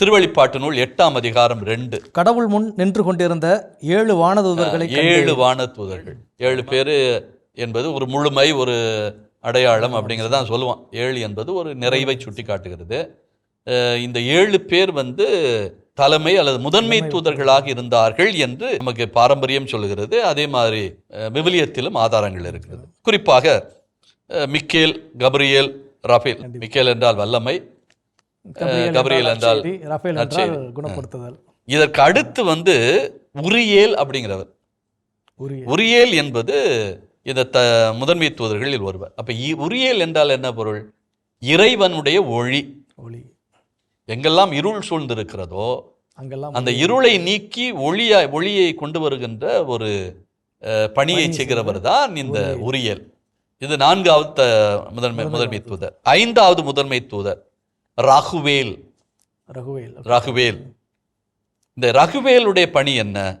திருவழிப்பாட்டு நூல் எட்டாம் அதிகாரம் ரெண்டு. கடவுள் முன் நின்று கொண்டிருந்த ஏழு வானதூதர்களை ஏழு வான தூதர்கள் ஏழு பேர் என்பது ஒரு முழுமை ஒரு அடையாளம் அப்படிங்கிறத தான் சொல்லுவான். ஏழு என்பது ஒரு நிறைவை சுட்டி காட்டுகிறது இந்த ஏழு பேர் வந்து தலைமை அல்லது முதன்மை தூதர்களாக இருந்தார்கள் என்று நமக்கு பாரம்பரியம் சொல்லுகிறது. அதே மாதிரி விவிலியத்திலும் ஆதாரங்கள் இருக்கிறது. குறிப்பாக மிக்கேல் கப்ரியேல் ரஃபேல். மிக்கேல் என்றால் வல்லமை கபிரியேல் என்றால் ரஃபேல் என்றால் குணப்படுத்துதல். இதற்கு அடுத்து வந்து உரியேல் அப்படிங்கிறவர். உரிய உரியேல் என்பது இந்த த முதன்மை தூதர்களில் ஒருவர். அப்ப உரியேல் என்றால் என்ன பொருள்? இறைவனுடைய ஒளி. ஒளி. எங்கெல்லாம் இருள் சூழ்ந்திருக்கிறதோ அங்கெல்லாம் அந்த இருளை நீக்கி ஒளியா ஒளியை கொண்டு வருகின்ற ஒரு பணியை செய்கிறவர் தான் இந்த உரியல் இது நான்காவது முதன்மை முதன்மை தூதர். ஐந்தாவது முதன்மை தூதர். ராகுவேல். ரகுவேல் ரகுவேல். இந்த ரகுவேலுடைய பணி என்ன?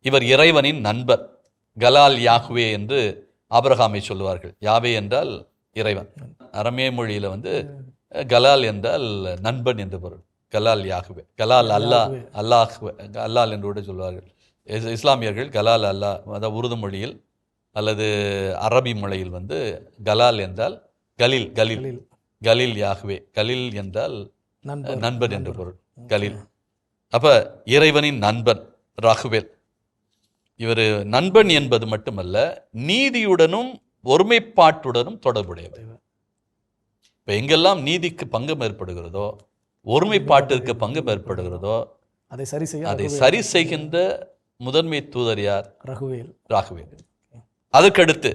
இவர் இறைவனின் நண்பர் கலால் யாகுவே என்று ஆபிரகாமை சொல்லுவார்கள். யாவே என்றால் இறைவன். அரமே மொழியில வந்து கலால் என்றால் நண்பன் என்று பொருள். கலால் யாகுவே கலால் அல்லாஹ் அல்லாஹ் அல்லால் என்று கூட சொல்வார்கள். இஸ்- இஸ்லாமியர்கள் கலால் அல்லாஹ் அதாவது உருது மொழியில் அல்லது அரபி மொழியில் வந்து கலால் என்றால் கலில். கலில். கலீல். யாகுவே. கலில் என்றால் நண்பன் என்று பொருள். கலீல். அப்ப இறைவனின் நண்பன் ராகுவேல். இவர் நண்பன் என்பது மட்டுமல்ல நீதியுடனும் ஒருமைப்பாட்டுடனும் தொடர்புடையவர். இப்ப எங்கெல்லாம் நீதிக்கு பங்கம் ஏற்படுகிறதோ ஒருமைப்பாட்டிற்கு பங்கம் ஏற்படுகிறதோ அதை சரி செய்ய அதை சரி செய்கின்ற முதன்மை தூதர் யார்? ரகுவேல். ராகுவேல். அதுக்கடுத்து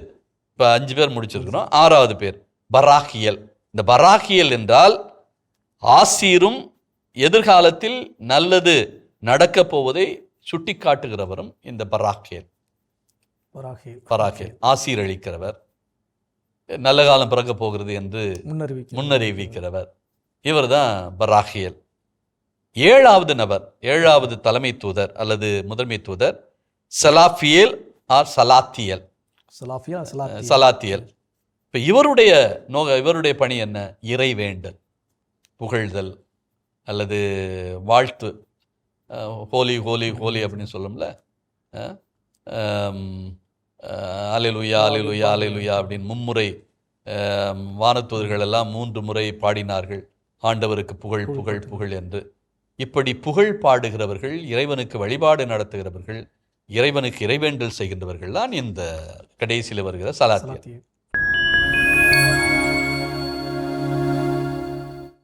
இப்ப அஞ்சு பேர் முடிச்சிருக்கிறோம். ஆறாவது பேர் பராகியல். இந்த பராகியல் என்றால் ஆசீரும் எதிர்காலத்தில் நல்லது நடக்கப் போவதை சுட்டிக்காட்டுகிறவரும் இந்த பராக்கியல். பராக்கியல். ஆசீர் அளிக்கிறவர். நல்ல காலம் பிறக்கப் போகிறது என்று முன்னறிவிக்க முன்னறிவிக்கிறவர். இவர்தான் பராகியல் ஏழாவது நபர் ஏழாவது தலைமை தூதர் அல்லது முதன்மை தூதர் சலாஃபியல் ஆர் சலாத்தியல். சலாத்தியல். இப்போ இவருடைய நோக இவருடைய பணி என்ன? இறைவேண்டல் புகழ்தல் அல்லது வாழ்த்து ஹோலி ஹோலி ஹோலி அப்படின்னு சொல்லும்ல? அலைலுயா அலைலுயா அலைலுயா அப்படின்னு மும்முறை அஹ், வானதூதர்கள் எல்லாம் மூன்று முறை பாடினார்கள். ஆண்டவருக்கு புகழ் புகழ் புகழ் என்று. இப்படி புகழ் பாடுகிறவர்கள் இறைவனுக்கு வழிபாடு நடத்துகிறவர்கள் இறைவனுக்கு இறைவேண்டல் செய்கின்றவர்கள் தான் இந்த கடைசியில் வருகிற சலாத்தியல் சலாத்தி